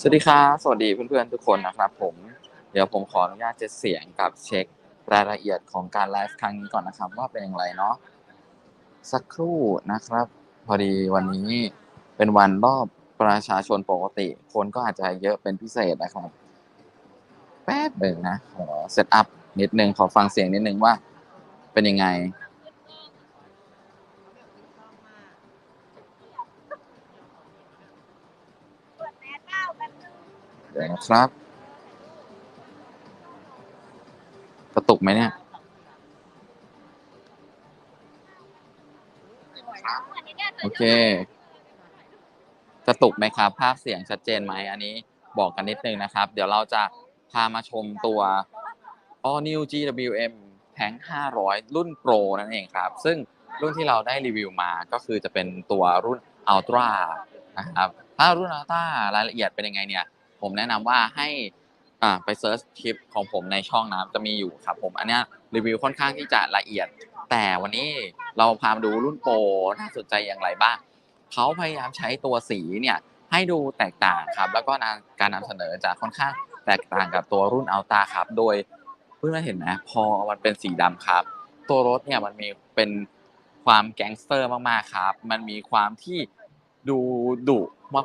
สวัสดีครับสวัสดีเพื่อนๆทุกคนนะครับ ผม เดี๋ยวผมขออนุญาตเจ็ดเสียงกับเช็ครายละเอียดของการไลฟ์ครั้งนี้ก่อนนะครับ ว่าเป็นอย่างไรเนาะสักครู่นะครับ พอดีวันนี้เป็นวันรอบประชาชนปกติ คนก็อาจจะเยอะเป็นพิเศษนะครับ แป๊บหนึ่งนะขอเซตอัพนิดนึงขอฟังเสียงนิดนึงว่าเป็นยังไง เดี๋ยวนะครับ กระตุกไหมเนี่ย โอเค กระตุกไหมครับ ภาพเสียงชัดเจนไหม อันนี้บอกกันนิดนึงนะครับ เดี๋ยวเราจะพามาชมตัว All New GWM Tank 500 รุ่น Pro นั่นเองครับ ซึ่งรุ่นที่เราได้รีวิวมาก็คือจะเป็นตัวรุ่น Ultra นะครับถ้ารุ่น Ultra รายละเอียดเป็นยังไงเนี่ย ผมแนะนำว่าให้อ่าไปเซิร์ชคลิปของผมในช่องนะจะมีอยู่ครับผมอันนี้รีวิวค่อนข้างที่จะละเอียด แต่วันนี้เราพามาดูรุ่นโปรน่าสนใจอย่างไรบ้างเขาพยายามใช้ตัวสีเนี่ยให้ดูแตกต่างครับ แล้วก็การนำเสนอจะค่อนข้างแตกต่างกับตัวรุ่นอัลตาครับ โดยเพื่อนๆเห็นไหมพอมันเป็นสีดำครับ ตัวรถเนี่ยมันมีเป็นความแก๊งสเตอร์มากๆครับ มันมีความที่ดูดุ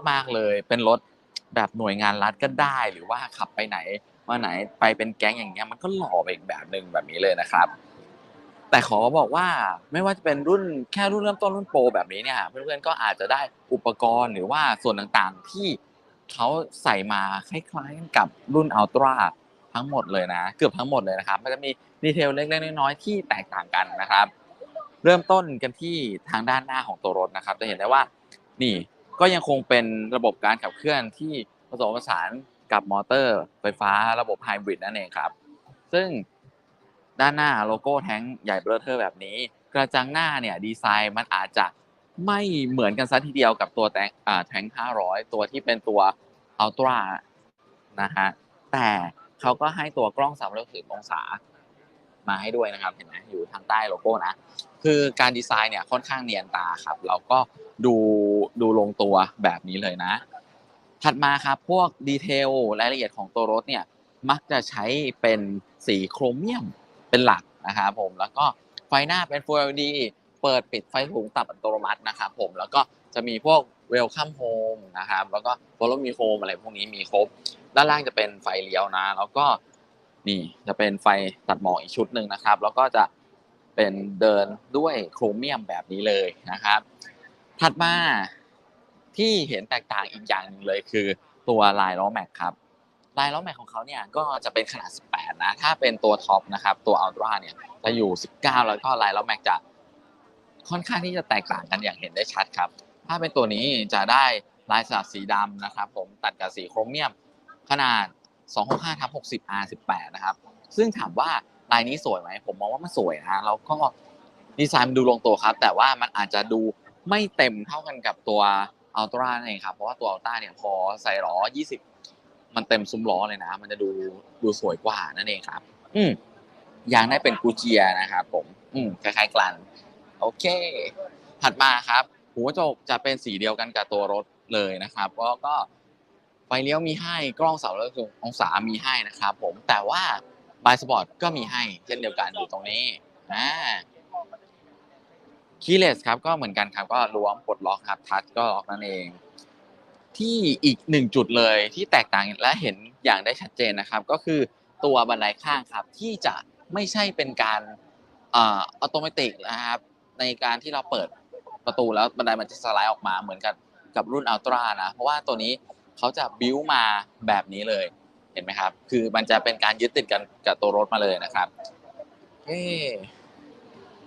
มากๆเลย เป็นรถ แบบหน่วยงานรัฐก็ได้หรือว่าขับไปไหนมาไหนไปเป็นแก๊งอย่างเงี้ยมันก็หล่อไปอีกแบบหนึ่งแบบนี้เลยนะครับ แต่ขอบอกว่าไม่ว่าจะเป็นรุ่นแค่รุ่นเริ่มต้นรุ่นโปรแบบนี้เนี่ยเพื่อนๆก็อาจจะได้อุปกรณ์หรือว่าส่วนต่างๆที่เขาใส่มาคล้ายๆกับรุ่นอัลตร้าทั้งหมดเลยนะ เกือบทั้งหมดเลยนะครับ มันจะมีดีเทลเล็กๆน้อยๆที่แตกต่างกันนะครับ เริ่มต้นกันที่ทางด้านหน้าของตัวรถนะครับ จะเห็นได้ว่านี่ ก็ยังคงเป็นระบบการขับเคลื่อนที่ผสมผสานกับมอเตอร์ไฟฟ้าระบบไฮบริดนั่นเองครับ ซึ่งด้านหน้าโลโก้แท้งใหญ่เบลเทอร์แบบนี้ กระจังหน้าเนี่ยดีไซน์มันอาจจะไม่เหมือนกันซะทีเดียวกับตัวแทงอ่าแทง500 ตัวที่เป็นตัวอัลตร้านะฮะแต่เขาก็ให้ตัวกล้อง360องศา มาให้ด้วยนะครับเห็นไหมอยู่ทางใต้โลโก้นะคือการดีไซน์เนี่ยค่อนข้างเนียนตาครับเราก็ดูดูลงตัวแบบนี้เลยนะ ถัดมาครับพวกดีเทลรายละเอียดของตัวรถเนี่ยมักจะใช้เป็นสีโครเมียมเป็นหลักนะครับผมแล้วก็ไฟหน้าเป็น Full LED เปิดปิดไฟสูงต่ำอัตโนมัตินะครับผมแล้วก็จะมีพวก Welcome Home นะครับแล้วก็ Follow Me Home อะไรพวกนี้มีครบ ด้านล่างจะเป็นไฟเลี้ยวนะ แล้วก็ นี่จะเป็นไฟตัดหมอกอีกชุดหนึ่งนะครับ แล้วก็จะเป็นเดินด้วยโครเมียมแบบนี้เลยนะครับ ถัดมาที่เห็นแตกต่างอีกอย่างหนึ่งเลยคือตัวลายล้อแม็กครับลายล้อแม็กของเขาเนี่ยก็จะเป็นขนาด 18 นะ ถ้าเป็นตัวท็อปนะครับ ตัวอัลตร้าเนี่ยจะอยู่ 19 แล้วก็ลายล้อแม็กจะค่อนข้างที่จะแตกต่างกันอย่างเห็นได้ชัดครับ ถ้าเป็นตัวนี้จะได้ลายสลักสีดำนะครับ ผมตัดกับสีโครเมียมขนาด 265ทับ60 R18 นะครับ ซึ่งถามว่าลายนี้สวยไหม ผมมองว่ามันสวยนะแล้วก็ดีไซน์มันดูลงตัวครับ แต่ว่ามันอาจจะดูไม่เต็มเท่ากันกับตัวอัลตร้านั่นเองครับ เพราะว่าตัวอัลตร้าเนี่ยพอใส่ล้อ 20 มันเต็มซุ้มล้อเลยนะ มันจะดูดูสวยกว่านั่นเองครับ อืมยางได้เป็นกูเจียนะครับผม อืมคล้ายๆกลันโอเค ถัดมาครับ หัวจกจะเป็นสีเดียวกันกับตัวรถเลยนะครับแล้วก็ ไฟเลี้ยวมีให้กล้อง360องศามีให้นะครับผมแต่ว่าบายสปอร์ตก็มีให้เช่นเดียวกันอยู่ตรงนี้อ่าคีเลสครับก็เหมือนกันครับก็ล้วงปลดล็อกครับทัชก็ล็อกนั่นเอง ที่อีกหนึ่งจุดเลยที่แตกต่างและเห็นอย่างได้ชัดเจนนะครับ ก็คือตัวบันไดข้างครับที่จะไม่ใช่เป็นการออโตโนมัตินะครับในการที่เราเปิดประตูแล้วบันไดมันจะสไลด์ออกมาเหมือนกับกับรุ่นอัลตร้านะ เพราะว่าตัวนี้ เขาจะบิ้วมาแบบนี้เลยเห็นไหมครับ คือมันจะเป็นการยึดติดกันกับตัวรถมาเลยนะครับเอ๊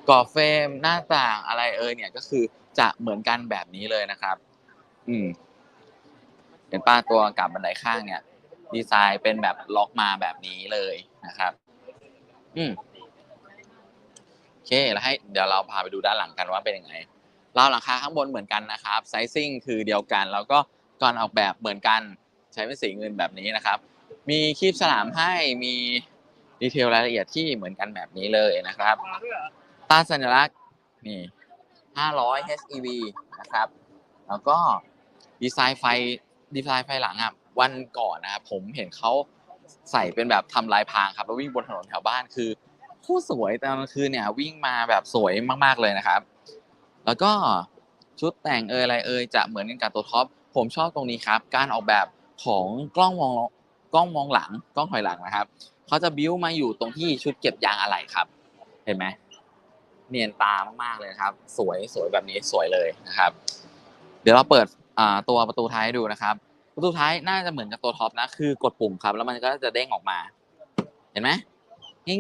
ก่อเฟรมหน้าต่างอะไรเอ่ยเนี่ยก็คือจะเหมือนกันแบบนี้เลยนะครับ อืมเห็นป้าตัวกับบันไดข้างเนี่ย ดีไซน์เป็นแบบล็อกมาแบบนี้เลยนะครับ อืมโอเคแล้วให้เดี๋ยวเราพาไปดูด้านหลังกันว่าเป็นยังไงราวหลังคาข้างบนเหมือนกันนะครับไซซิ่งคือเดียวกัน แล้วก็ การออกแบบเหมือนกันใช้เป็นสีเงินแบบนี้นะครับ มีคีบฉลามให้มีดีเทลรายละเอียดที่เหมือนกันแบบนี้เลยนะครับตาสัญลักษณ์นี่ 500 HEV นะครับ แล้วก็ดีไซน์ไฟดีไซน์ไฟหลังอะวันก่อนนะครับผมเห็นเขาใส่เป็นแบบทำลายพรางครับแล้ววิ่งบนถนนแถวบ้านคือคตรสวยแต่กลางคืนเนี่ยวิ่งมาแบบสวยมากๆเลยนะครับ แล้วก็ชุดแต่งเอยอะไรเอยจะเหมือนกันกับตัวท็อป ผมชอบตรงนี้ครับ การออกแบบของกล้องมองกล้องมองหลัง กล้องถอยหลังนะครับเขาจะบิ้วมาอยู่ตรงที่ชุดเก็บยางอะไหล่ครับ เห็นไหมเนียนตามากๆเลยครับ สวยสวยแบบนี้สวยเลยนะครับ เดี๋ยวเราเปิดตัวประตูท้ายให้ดูนะครับ ประตูท้ายน่าจะเหมือนกับตัวท็อปนะ คือกดปุ่มครับ แล้วมันก็จะเด้งออกมา เห็นไหม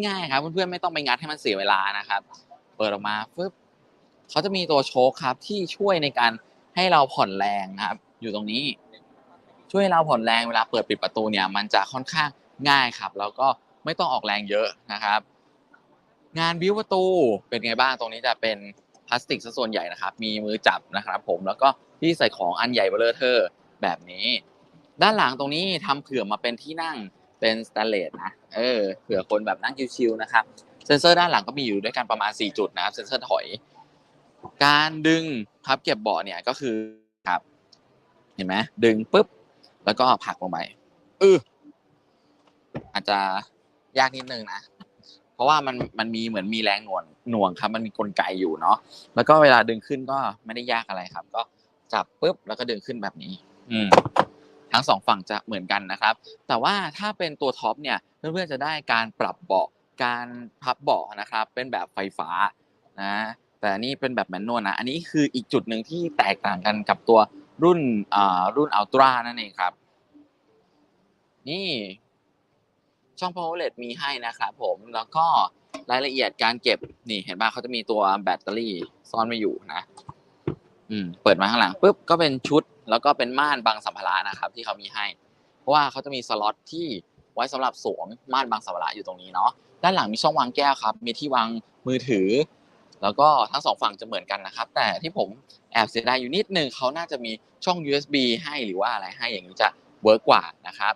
ง่ายๆครับเพื่อนๆไม่ต้องไปงัดให้มันเสียเวลานะครับ เปิดออกมาฟึบเขาจะมีตัวโชคครับที่ช่วยในการให้เราผ่อนแรงนะครับ อยู่ตรงนี้ ช่วยเราผ่อนแรงเวลาเปิดปิดประตูเนี่ย มันจะค่อนข้างง่ายครับ แล้วก็ไม่ต้องออกแรงเยอะนะครับ งานบิวประตูเป็นไงบ้างตรงนี้จะเป็นพลาสติกซะส่วนใหญ่นะครับ มีมือจับนะครับ ผมแล้วก็ที่ใส่ของอันใหญ่เบลเลอร์เทอร์แบบนี้ ด้านหลังตรงนี้ทำเผื่อมาเป็นที่นั่งเป็นสแตนเลสนะเออเผื่อคนแบบนั่งชิวๆนะครับเซนเซอร์ด้านหลังก็มีอยู่ด้วยกันประมาณ 4 จุดนะครับเซนเซอร์ถอย การดึงพับเก็บเบาะเนี่ยก็คือ ห็นไหมดึงปุ๊บ แล้วก็ผลักลงไปเอออาจจะยากนิดนึงนะเพราะว่ามันมันมีเหมือนมีแรงหน่วงหน่วงครับ มันมีกลไกอยู่เนาะแล้วก็เวลาดึงขึ้นก็ไม่ได้ยากอะไรครับ ก็จับปุ๊บแล้วก็ดึงขึ้นแบบนี้ อืมทั้งสองฝั่งจะเหมือนกันนะครับ แต่ว่าถ้าเป็นตัวท็อปเนี่ยเพื่อนๆจะได้การปรับเบาะการพับเบาะนะครับ เป็นแบบไฟฟ้านะแต่นี่เป็นแบบแมนนวลนะ อันนี้คืออีกจุดหนึ่งที่แตกต่างกันกับตัว รุ่นอ่ารุ่นอัลตร้านั่นเองครับ นี่ช่อง power LED มีให้นะครับผมแล้วก็รายละเอียดการเก็บนี่เห็นป่ะเขาจะมีตัวแบตเตอรี่ซ่อนไว้อยู่นะ อืม เปิดมาข้างหลังปุ๊บก็เป็นชุด แล้วก็เป็นม่านบังสัมภาระนะครับ ที่เขามีให้ เพราะว่าเขาจะมีสล็อตที่ไว้สำหรับสวมม่านบังสัมภาระอยู่ตรงนี้เนาะด้านหลังมีช่องวางแก้วครับ มีที่วางมือถือ แล้วก็ทั้งสองฝั่งจะเหมือนกันนะครับ แต่ที่ผมแอบเสียดายอยู่นิดนึงเขาน่าจะมีช่อง USB ให้หรือว่าอะไรให้อย่างนี้จะเวิร์กกว่านะครับ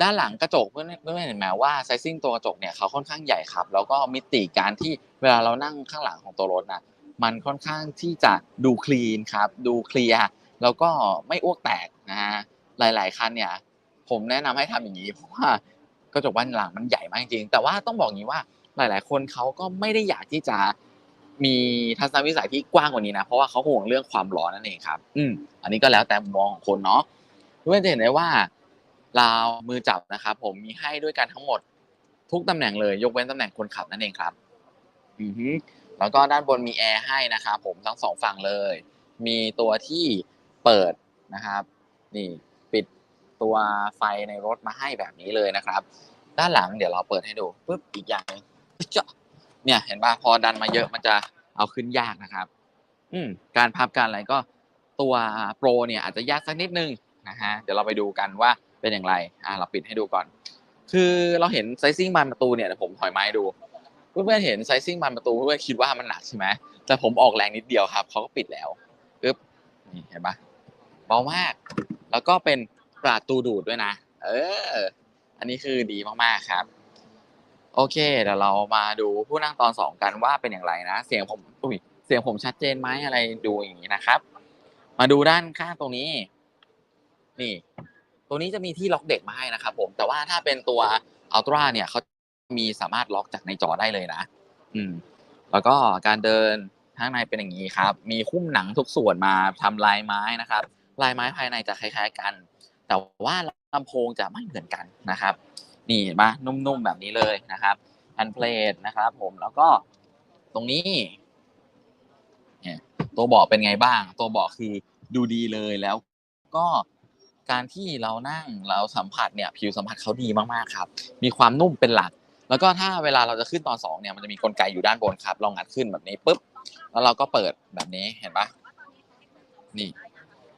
ด้านหลังกระจกเพื่อนเพื่อนเห็นไหมว่าไซซิ่งตัวกระจกเนี่ยเขาค่อนข้างใหญ่ครับ แล้วก็มิติการที่เวลาเรานั่งข้างหลังของตัวรถนะมันค่อนข้างที่จะดูคลีนครับ ดูเคลียร์แล้วก็ไม่อ้วกแตกนะฮะหลาย ๆ คันเนี่ย ผมแนะนำให้ทำอย่างนี้เพราะว่ากระจกบ้านหลังมันใหญ่มากจริงๆแต่ว่าต้องบอกงี้ว่าหลาย ๆ คนเขาก็ไม่ได้อยากที่จะ มีทัศนวิสัยที่กว้างกว่านี้นะ เพราะว่าเขาห่วงเรื่องความร้อนนั่นเองครับ อืมอันนี้ก็แล้วแต่มุมมองของคนเนาะเพื่อนจะเห็นได้ว่าราวมือจับนะครับผมมีให้ด้วยกันทั้งหมดทุกตำแหน่งเลย ยกเว้นตำแหน่งคนขับนั่นเองครับ อือฮึแล้วก็ด้านบนมีแอร์ให้นะครับผมทั้งสองฝั่งเลย มีตัวที่เปิดนะครับ นี่ปิดตัวไฟในรถมาให้แบบนี้เลยนะครับ ด้านหลังเดี๋ยวเราเปิดให้ดูปุ๊บอีกอย่างหนึงเจาะ เนี่ยเห็นป่ะพอดันมาเยอะมันจะเอาขึ้นยากนะครับ อืมการพับการอะไรก็ตัวโปรเนี่ยอาจจะยากสักนิดนึงนะฮะเดี๋ยวเราไปดูกันว่าเป็นอย่างไรอ่าเราปิดให้ดูก่อน คือเราเห็นไซซิ่งบานประตูเนี่ยเดี๋ยวผมถอยไม้ดูเพื่อนๆเห็นไซซิ่งบานประตูเพื่อนๆคิดว่ามันหนักใช่ไหมแต่ผมออกแรงนิดเดียวครับเขาก็ปิดแล้วปึ๊บนี่เห็นปะเบามาก แล้วก็เป็นประตูดูดด้วยนะ เออ อันนี้คือดีมากๆครับ โอเคเดี๋ยวเรามาดูผู้นั่งตอนสองกันว่าเป็นอย่างไรนะ เสียงผมอุ้ยเสียงผมชัดเจนไหมอะไรดูอย่างนี้นะครับ มาดูด้านข้างตรงนี้ นี่ ตัวนี้จะมีที่ล็อกเด็กมาให้นะครับ ผมแต่ว่าถ้าเป็นตัวอัลตร้าเนี่ยเขามีสามารถล็อกจากในจอได้เลยนะ อืม แล้วก็การเดินข้างในเป็นอย่างนี้ครับ มีคุ้มหนังทุกส่วนมาทำลายไม้นะครับ ลายไม้ภายในจะคล้าย ๆ กัน แต่ว่าลำโพงจะไม่เหมือนกันนะครับ นี่เห็นปะนุ่มๆแบบนี้เลยนะครับแอนเพลทนะครับ ผมแล้วก็ตรงนี้เนี่ยตัวเบาะเป็นไงบ้าง ตัวเบาะคือดูดีเลยแล้ว ก็การที่เรานั่งเราสัมผัสเนี่ย ผิวสัมผัสเขาดีมากๆครับ มีความนุ่มเป็นหลัก แล้วก็ถ้าเวลาเราจะขึ้นตอนสองเนี่ยมันจะมีกลไกอยู่ด้านบนครับเรางัดขึ้นแบบนี้ปุ๊บแล้วเราก็เปิดแบบนี้เห็นปะนี่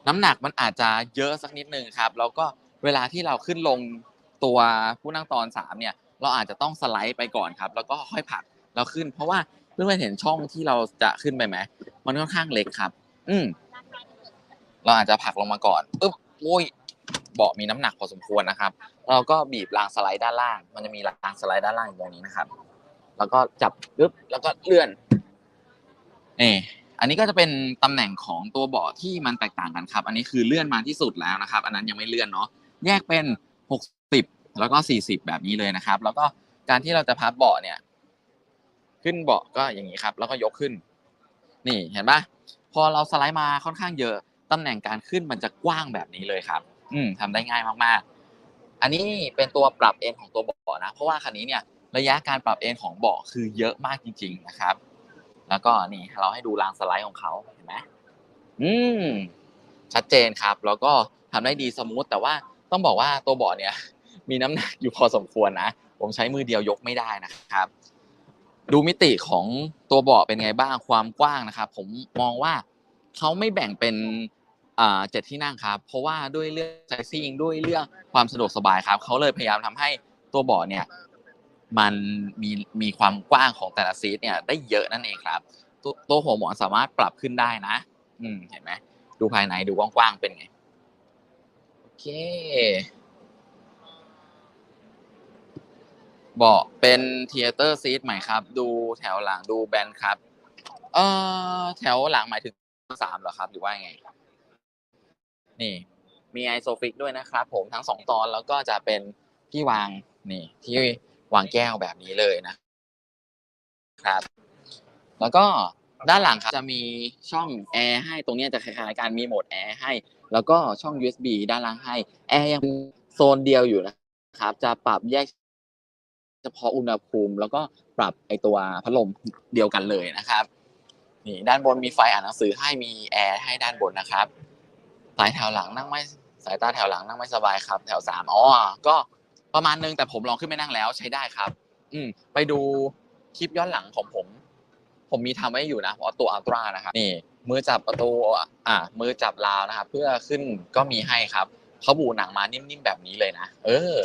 น้ำหนักมันอาจจะเยอะสักนิดนึงครับ แล้วก็เวลาที่เราขึ้นลง ตัวผู้นั่งตอนสามเนี่ยเราอาจจะต้องสไลด์ไปก่อนครับ แล้วก็ค่อยผลักเราขึ้น เพราะว่าเพื่อนๆเห็นช่องที่เราจะขึ้นไปไหมมันค่อนข้างเล็กครับ อืมเราอาจจะผลักลงมาก่อนปึ๊บโอ้ยเบาะมีน้ำหนักพอสมควรนะครับ เราก็บีบรางสไลด์ด้านล่าง มันจะมีรางสไลด์ด้านล่างอยู่ตรงนี้นะครับ แล้วก็จับปึ๊บแล้วก็เลื่อนนี่อันนี้ก็จะเป็นตำแหน่งของตัวเบาะที่มันแตกต่างกันครับ อันนี้คือเลื่อนมาที่สุดแล้วนะครับ อันนั้นยังไม่เลื่อนเนาะแยกเป็น 60แล้วก็ 40 แบบนี้เลยนะครับ แล้วก็การที่เราจะพับเบาะเนี่ย ขึ้นเบาะก็อย่างนี้ครับ แล้วก็ยกขึ้น นี่เห็นปะพอเราสไลด์มาค่อนข้างเยอะตำแหน่งการขึ้นมันจะกว้างแบบนี้เลยครับ อืมทำได้ง่ายมากๆ อันนี้เป็นตัวปรับเอนของตัวเบาะนะ เพราะว่าคันนี้เนี่ยระยะการปรับเอนของเบาะคือเยอะมากจริง ๆนะครับ แล้วก็นี่เราให้ดูรางสไลด์ของเขาเห็นไหมอืมชัดเจนครับ แล้วก็ทำได้ดีสมูทแต่ว่าต้องบอกว่าตัวเบาะเนี่ย มีน้ำหนักอยู่พอสมควรนะ ผมใช้มือเดียวยกไม่ได้นะครับ ดูมิติของตัวเบาะเป็นไงบ้างความกว้างนะครับ ผมมองว่าเขาไม่แบ่งเป็นเจ็ดที่นั่งครับ เพราะว่าด้วยเรื่องไซซิ่งด้วยเรื่องความสะดวกสบายครับเขาเลยพยายามทำให้ตัวเบาะเนี่ย มันมีมีความกว้างของแต่ละซีทเนี่ยได้เยอะนั่นเองครับ ตัวหัวหมอนสามารถปรับขึ้นได้นะ อืมเห็นไหมดูภายในดูกว้างๆเป็นไงโอเค เบาะเป็นเทเตอร์ซีทใหม่ครับ ดูแถวหลังดูแบนครับ เอ่อแถวหลังหมายถึงสามเหรอครับ หรือว่าไง นี่ มีไอโซฟิกด้วยนะครับ ผมทั้งสองตอนแล้วก็จะเป็นที่วางนี่ ที่วางแก้วแบบนี้เลยนะครับ แล้วก็ด้านหลังครับจะมีช่องแอร์ให้ตรงนี้จะคล้ายๆกันมีโหมดแอร์ให้ แล้วก็ช่อง USB ด้านล่างให้แอร์ยังโซนเดียวอยู่นะครับ จะปรับแยก ฉพาะอุณหภูมิ แล้วก็ปรับไอตัวพัดลมเดียวกันเลยนะครับนี่ด้านบนมีไฟอ่านหนังสือให้มีแอร์ให้ด้านบนนะครับสายแถวหลังนั่งไม่สายตาแถวหลังนั่งไม่สบายครับ แถวสามอ๋อก็ประมาณนึงแต่ผมลองขึ้นไปนั่งแล้วใช้ได้ครับ อืมไปดูคลิปย้อนหลังของผม ผมมีทำไว้อยู่นะเพราะตัวอัลตร้านะครับนี่มือจับประตูอ่ามือจับราวนะครับเพื่อขึ้นก็มีให้ครับเขาบูหนังมานิ่มๆแบบนี้เลยนะเออ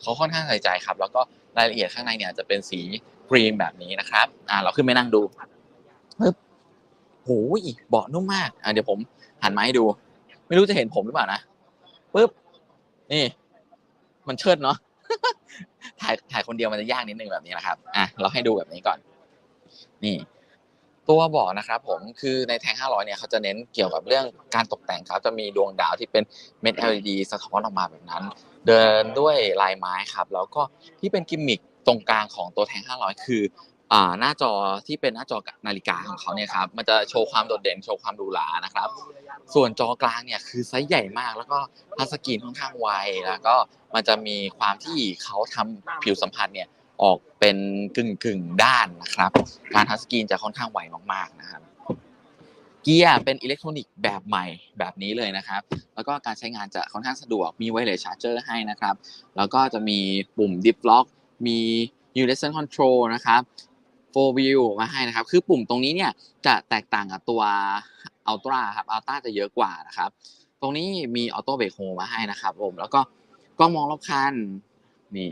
เขาค่อนข้างใส่ใจครับ แล้วก็ รายละเอียดข้างในเนี่ยจะเป็นสีครีมแบบนี้นะครับ อ่า เราขึ้นไปนั่งดูปึ๊บโอ้ยเบาะนุ่มมาก อ่าเดี๋ยวผมหันมาให้ดู ไม่รู้จะเห็นผมหรือเปล่านะปึ๊บ นี่ มันเชิดเนาะ ถ่ายถ่ายคนเดียวมันจะยากนิดนึงแบบนี้นะครับ อะ เราให้ดูแบบนี้ก่อน นี่ ตัวเบาะนะครับผม คือในแทง 500 เนี่ยเขาจะเน้นเกี่ยวกับเรื่องการตกแต่งครับ จะมีดวงดาวที่เป็นเม็ด LED สะท้อนออกมาแบบนั้น เดินด้วยลายไม้ครับ แล้วก็ที่เป็นกิมมิคตรงกลางของตัวแทง 500 คืออ่าหน้าจอที่เป็นหน้าจอนาฬิกาของเขาเนี่ยครับมันจะโชว์ความโดดเด่นโชว์ความหรูหรานะครับ ส่วนจอกลางเนี่ยคือไซส์ใหญ่มาก แล้วก็ทัชสกรีนค่อนข้างไวแล้วก็มันจะมีความที่เขาทำผิวสัมผัสเนี่ยออกเป็นกึ่งกึ่งๆด้านนะครับ การทัชสกรีนจะค่อนข้างไวมากๆนะครับ กียร์เป็นอิเล็กทรอนิกส์แบบใหม่แบบนี้เลยนะครับ แล้วก็การใช้งานจะค่อนข้างสะดวก มีไวเลสชาร์จเจอร์ให้นะครับ แล้วก็จะมีปุ่มดิฟล็อก มี u n i v e r s a Control นะครับ4 view มาให้นะครับ คือปุ่มตรงนี้เนี่ยจะแตกต่างกับตัว Ultra ครับ Ultra จะเยอะกว่านะครับ ตรงนี้มี Auto Brake Hold มาให้นะครับผม แล้วก็กล้องมองรอบคัน นี่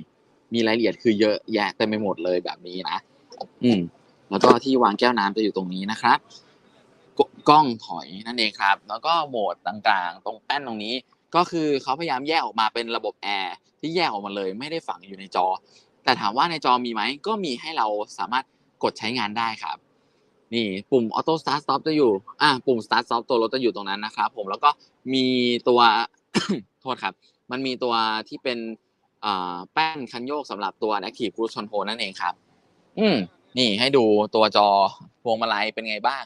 มีรายละเอียดคือเยอะแยะเต็มไปหมดเลยแบบนี้นะ อืม แล้วก็ที่วางแก้วน้ำจะอยู่ตรงนี้นะครับ กล้องถอยนั่นเองครับ แล้วก็โหมดต่างๆ ตรงแป้นตรงนี้ ก็คือเขาพยายามแยกออกมาเป็นระบบแอร์ที่แยกออกมาเลย ไม่ได้ฝังอยู่ในจอ แต่ถามว่าในจอมีไหมก็มีให้เราสามารถกดใช้งานได้ครับ นี่ปุ่ม Auto Start Stop จะอยู่อ่าปุ่ม Start Stop ตัวรถจะอยู่ตรงนั้นนะครับผมแล้วก็มีตัวโทษครับ มันมีตัวที่เป็นแป้นคันโยกสำหรับตัว Active Cruise Control นั่นเองครับ อืมนี่ให้ดูตัวจอพวงมาลัยเป็นไงบ้าง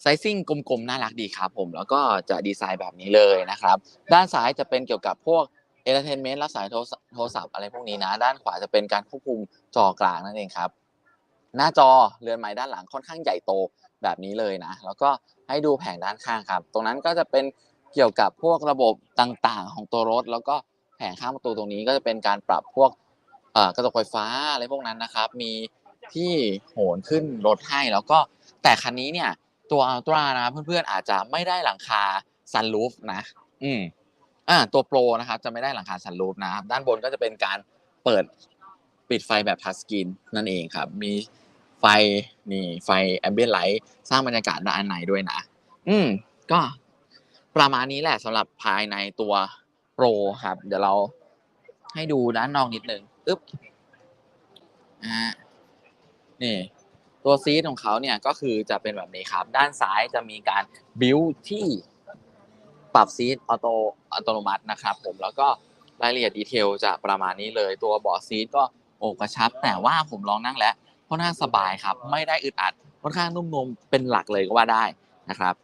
ไซซิ่งกลมๆ น่ารักดีครับผม แล้วก็จะดีไซน์แบบนี้เลยนะครับ ด้านซ้ายจะเป็นเกี่ยวกับพวก Entertainment รับสายโทรศัพท์อะไรพวกนี้นะ ด้านขวาจะเป็นการควบคุมจอกลางนั่นเองครับ หน้าจอเรือนไม้ด้านหลังค่อนข้างใหญ่โตแบบนี้เลยนะ แล้วก็ให้ดูแผงด้านข้างครับ ตรงนั้นก็จะเป็นเกี่ยวกับพวกระบบต่างๆ ของตัวรถ แล้วก็แผงข้างประตูตรงนี้ก็จะเป็นการปรับพวกอ่อกระจกไฟฟ้าอะไรพวกนั้นนะครับ มีที่โหนขึ้นรถให้ แล้วก็แต่คันนี้เนี่ย ตัวอัลตร้านะครับเพื่อนๆอาจจะไม่ได้หลังคาซันรูฟนะ อืมอ่าตัวโปรนะครับจะไม่ได้หลังคาซันรูฟนะครับด้านบนก็จะเป็นการเปิดปิดไฟแบบทัชสกรีนนั่นเองครับ มีไฟนี่ไฟแอมเบียนไลท์สร้างบรรยากาศด้านในด้วยนะ อืมก็ประมาณนี้แหละสำหรับภายในตัวโปรครับ เดี๋ยวเราให้ดูด้านนอกนิดนึงอึ๊บอ่านี่ ตัวซีทของเขาเนี่ยก็คือจะเป็นแบบนี้ครับ ด้านซ้ายจะมีการบิวที่ปรับซีทออโตอัตโนมัตินะครับ ผมแล้วก็รายละเอียดดีเทลจะประมาณนี้เลย ตัวเบาะซีทก็โอกระชับ แต่ว่าผมลองนั่งแล้วค่อนข้างสบายครับ ไม่ได้อึดอัดค่อนข้างนุ่มนวลเป็นหลักเลยก็ว่าได้นะครับ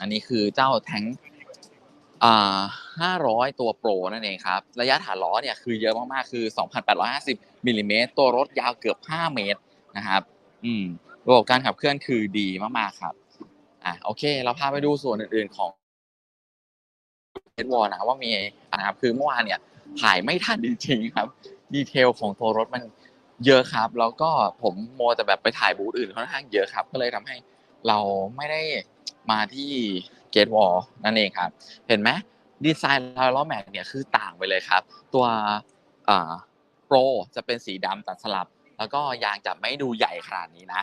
อันนี้คือเจ้าแทงอ่า500 ตัวโปรนั่นเองครับ ระยะฐานล้อเนี่ยคือเยอะมากๆ คือ 2,850มิลลิเมตรตัวรถยาวเกือบ 5 เมตรนะครับ อืมระบบการขับเคลื่อนคือดีมากๆครับ อะโอเค เราพาไปดูส่วนอื่นๆของเ e ดวอลนะว่ามีนะครับคือเมื่อวานเนี่ยถ่ายไม่ทันจริงๆครับ ดีเทลของตัวรถมันเยอะครับ แล้วก็ผมโมแต่แบบไปถ่ายบูธอื่นค่อนข้างเยอะครับ ก็เลยทำให้เราไม่ได้มาที่เกตวอลนั่นเองครับ เห็นไหมดีไซน์ล้อแม็กเนี่ยคือต่างไปเลยครับ ตัวอ่าโปรจะเป็นสีดำตัดสลับ แล้วก็ยางจะไม่ดูใหญ่ขนาดนี้นะ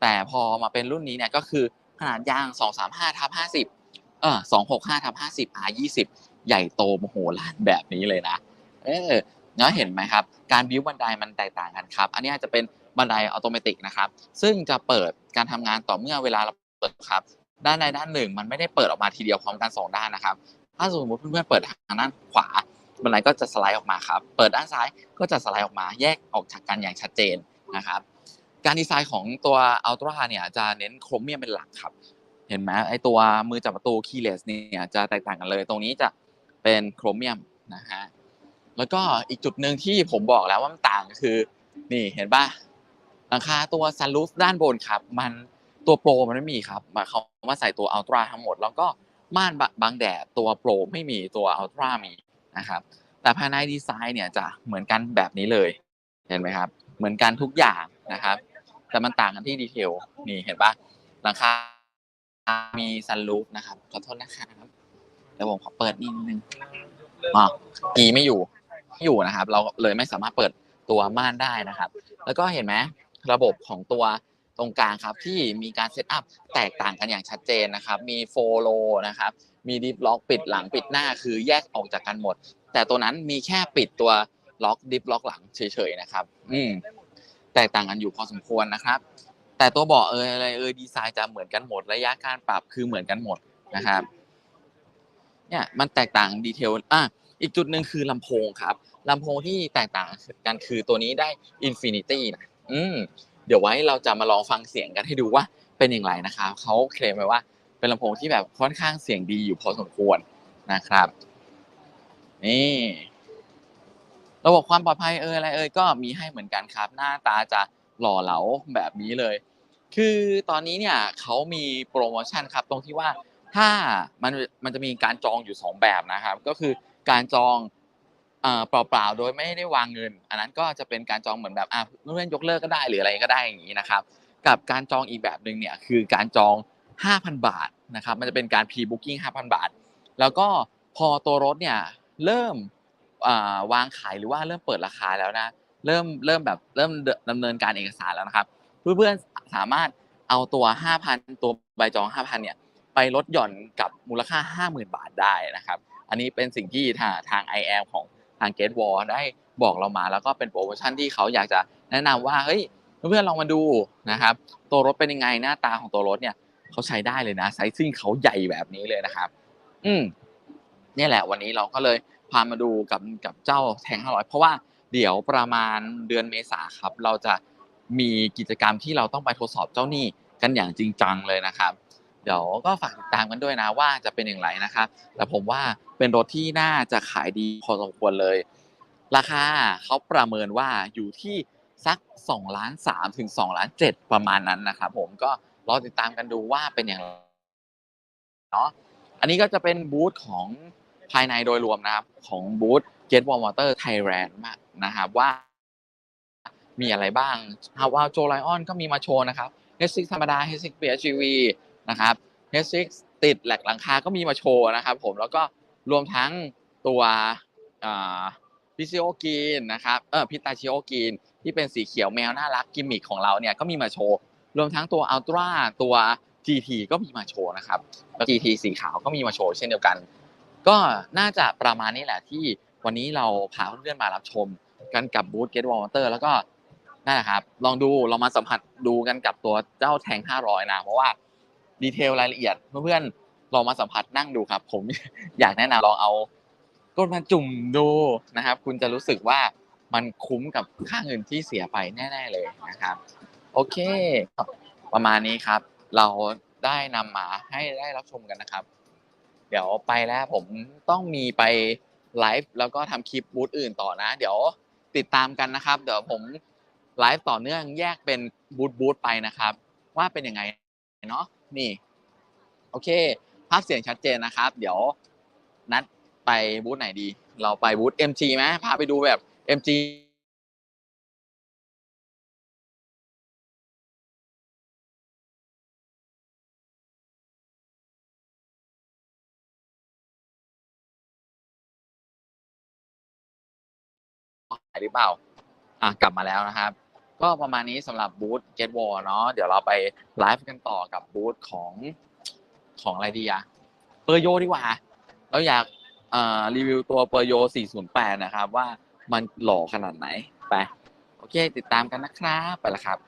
แต่พอมาเป็นรุ่นนี้เนี่ยก็คือขนาดยาง 235ทับ50 เออ265ทับ50 R 20 ใหญ่โตมโหฬารแบบนี้เลยนะ เออเนาะเห็นไหมครับ การบิวบันไดมันแตกต่างกันครับ อันนี้จะเป็นบันไดอัตโนมัตินะครับ ซึ่งจะเปิดการทำงานต่อเมื่อเวลาเราเปิดครับ ด้านใดด้านหนึ่งมันไม่ได้เปิดออกมาทีเดียวพร้อมกันสองด้านนะครับ ถ้าสมมติเพื่อนๆเปิดทางด้านขวา บันไดก็จะสไลด์ออกมาครับ เปิดด้านซ้ายก็จะสไลด์ออกมาแยกออกจากกันอย่างชัดเจนนะครับ การดีไซน์ของตัวอัลตร้าเนี่ยจะเน้นโครเมียมเป็นหลักครับ เห็นไหมไอตัวมือจับประตูคีย์เลสเนี่ยจะแตกต่างกันเลย ตรงนี้จะเป็นโครเมียมนะฮะ แล้วก็อีกจุดหนึ่งที่ผมบอกแล้วว่ามันต่างก็คือนี่เห็นป่ะหลังคาตัวซันรูฟด้านบนครับ มันตัวโปรมันไม่มีครับมาเขามาใส่ตัวอัลตร้าทั้งหมด แล้วก็ม่านบังแดดตัวโปรไม่มีตัวอัลตร้ามี นะครับ แต่ภายในดีไซน์เนี่ยจะเหมือนกันแบบนี้เลย เห็นไหมครับ เหมือนกันทุกอย่างนะครับ แต่มันต่างกันที่ดีเทล นี่เห็นปะหลังคา มีซันรูฟนะครับ ขอโทษนะครับเดี๋ยวผมขอเปิดนิดนึงอ๋อกีไม่อยู่ไม่อยู่นะครับ เราเลยไม่สามารถเปิดตัวม่านได้นะครับ แล้วก็เห็นไหมระบบของตัว ตรงกลางครับที่มีการเซตอัพแตกต่างกันอย่างชัดเจนนะครับมีโฟโลนะครับมีดิฟล็อกปิดหลังปิดหน้าคือแยกออกจากกันหมด แต่ตัวนั้นมีแค่ปิดตัวล็อกดิฟล็อกหลังเฉยๆนะครับ อืมแตกต่างกันอยู่พอสมควรนะครับ แต่ตัวเบาะเอยอะไรเอยดีไซน์จะเหมือนกันหมดระยะการปรับคือเหมือนกันหมดนะครับ เนี่ยมันแตกต่างดีเทลอะอีกจุดหนึ่งคือลำโพงครับลำโพงที่แตกต่างกันคือตัวนี้ได้ Infinity นะอืม เดี๋ยวไว้เราจะมาลองฟังเสียงกันให้ดูว่าเป็นอย่างไรนะครับเขาเคลมไว้ว่าเป็นลำโพงที่แบบค่อนข้างเสียงดีอยู่พอสมควรนะครับนี่ระบบความปลอดภัยเอออะไรเอยก็มีให้เหมือนกันครับ หน้าตาจะหล่อเหลาแบบนี้เลย คือตอนนี้เนี่ยเขามีโปรโมชั่นครับ ตรงที่ว่าถ้ามันมันจะมีการจองอยู่ 2 แบบนะครับ ก็คือการจอง เปล่าๆ โดยไม่ได้วางเงิน อันนั้นก็จะเป็นการจองเหมือนแบบอะเพื่อนๆยกเลิกก็ได้หรืออะไรก็ได้อย่างนี้นะครับ กับการจองอีกแบบหนึ่งเนี่ยคือการจอง 5,000 บาทนะครับ มันจะเป็นการ pre booking 5,000 บาท แล้วก็พอตัวรถเนี่ยเริ่มวางขายหรือว่าเริ่มเปิดราคาแล้วนะ เริ่มเริ่มแบบเริ่มดำเนินการเอกสารแล้วนะครับ เพื่อนๆสามารถเอาตัว 5,000 ตัวใบจอง 5,000 เนี่ยไปลดหย่อนกับมูลค่า 50,000 บาทได้นะครับ อันนี้เป็นสิ่งที่ทางทาง i อของ ทาง Gate Wall ได้บอกเรามา แล้วก็เป็นโปรโมชั่นที่เขาอยากจะแนะนำว่าเฮ้ยเพื่อนๆลองมาดูนะครับตัวรถเป็นยังไงหน้าตาของตัวรถเนี่ยเขาใช้ได้เลยนะไซซิ่งเขาใหญ่แบบนี้เลยนะครับ อืมนี่แหละวันนี้เราก็เลยพามาดูกับกับเจ้าแทง500 เพราะว่าเดี๋ยวประมาณเดือนเมษาครับ เราจะมีกิจกรรมที่เราต้องไปทดสอบเจ้าหนี้กันอย่างจริงจังเลยนะครับ เดี๋ยวก็ฝากติดตามกันด้วยนะว่าจะเป็นอย่างไรนะครับแต่ผมว่าเป็นรถที่น่าจะขายดีพอสมควรเลย ราคาเขาประเมินว่าอยู่ที่สัก2ล้าน3ถึง2ล้าน7ประมาณนั้นนะครับผมก็รอติดตามกันดูว่าเป็นอย่างไรเนาะอันนี้ก็จะเป็นบูธของภายในโดยรวมนะครับ ของบูธ Get Wall Motor Thailand มากนะครับว่า มีอะไรบ้างฮาวาโจไลออนก็มีมาโชว์นะครับ H6 ธรรมดา H6 PHEV นะครับ H6 ติดแหลกหลังคาก็มีมาโชว์นะครับผมแล้วก็รวมทั้งตัวพิซิโอกีนนะครับเออพิตาชิโอกีนที่เป็นสีเขียวแมวน่ารักกิมมิคของเราเนี่ยก็มีมาโชว์รวมทั้งตัวอัลตร้าตัว GT ก็มีมาโชว์นะครับแล้ว GT สีขาวก็มีมาโชว์เช่นเดียวกัน ก็น่าจะประมาณนี้แหละที่วันนี้เราพาเพื่อนๆมารับชมกันกับบูธ Get Wall Motor แล้วก็นั่นแหละครับ ลองดูเรามาสัมผัสดูกันกับตัวเจ้าแทง 500 นะ เพราะว่า ดีเทลรายละเอียดเพื่อนลองมาสัมผัสนั่งดูครับ ผมอยากแนะนำลองเอาก้นมาจุ่มดูนะครับ คุณจะรู้สึกว่ามันคุ้มกับค่าเงินที่เสียไปแน่ ๆเลยนะครับ โอเค ประมาณนี้ครับ เราได้นำมาให้ได้รับชมกันนะครับ เดี๋ยวไปแล้วผมต้องมีไปไลฟ์แล้วก็ทำคลิปบูธอื่นต่อนะ เดี๋ยวติดตามกันนะครับ เดี๋ยวผมไลฟ์ต่อเนื่องแยกเป็นบูธบูธไปนะครับ ว่าเป็นยังไงเนาะ นี่ โอเค ภาพเสียงชัดเจนนะครับ เดี๋ยวนัดไปบูธไหนดี เราไปบูธ MG ไหมพาไปดูแบบ MG หรือเปล่า อะ กลับมาแล้วนะครับ ก็ประมาณนี้สำหรับบูธเกตวอลเนาะเดี๋ยวเราไปไลฟ์กันต่อกับบูธของของอะไรดีอะเปอร์โยดีกว่า เราอยากรีวิวตัวเปอร์โย 408 นะครับ ว่ามันหล่อขนาดไหน ไป โอเค ติดตามกันนะครับ ไปแล้วครับ